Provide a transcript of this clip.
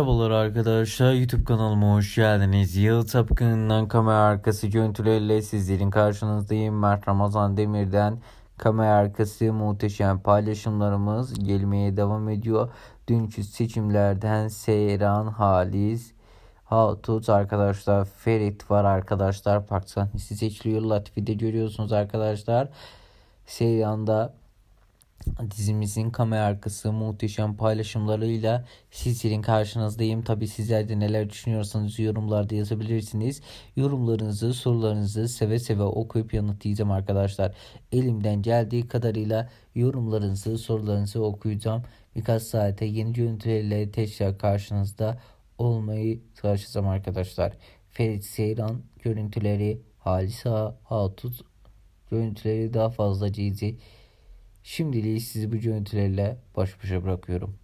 Merhabalar arkadaşlar YouTube kanalıma hoş geldiniz. Yıl Tapkın'dan kamera arkası görüntüleriyle sizlerin karşınızdayım. Mert Ramazan Demir'den kamera arkası muhteşem paylaşımlarımız gelmeye devam ediyor. Dünkü seçimlerden Seyran Halis Hatut arkadaşlar Ferit var arkadaşlar. Park sahnesi seçiliyor. Latifi'de görüyorsunuz arkadaşlar. Seyran'da dizimizin kamera arkası muhteşem paylaşımlarıyla sizlerin karşınızdayım. Tabi sizler de neler düşünüyorsanız yorumlarda yazabilirsiniz. Yorumlarınızı, sorularınızı seve seve okuyup yanıtlayacağım arkadaşlar. Elimden geldiği kadarıyla yorumlarınızı, sorularınızı okuyacağım. Birkaç saate yeni görüntülerle tekrar karşınızda olmayı çalışacağım arkadaşlar. Ferit Seyran görüntüleri, Halisa Hatut görüntüleri daha fazla cizi. Şimdiliği sizi bu görüntülerle baş başa bırakıyorum.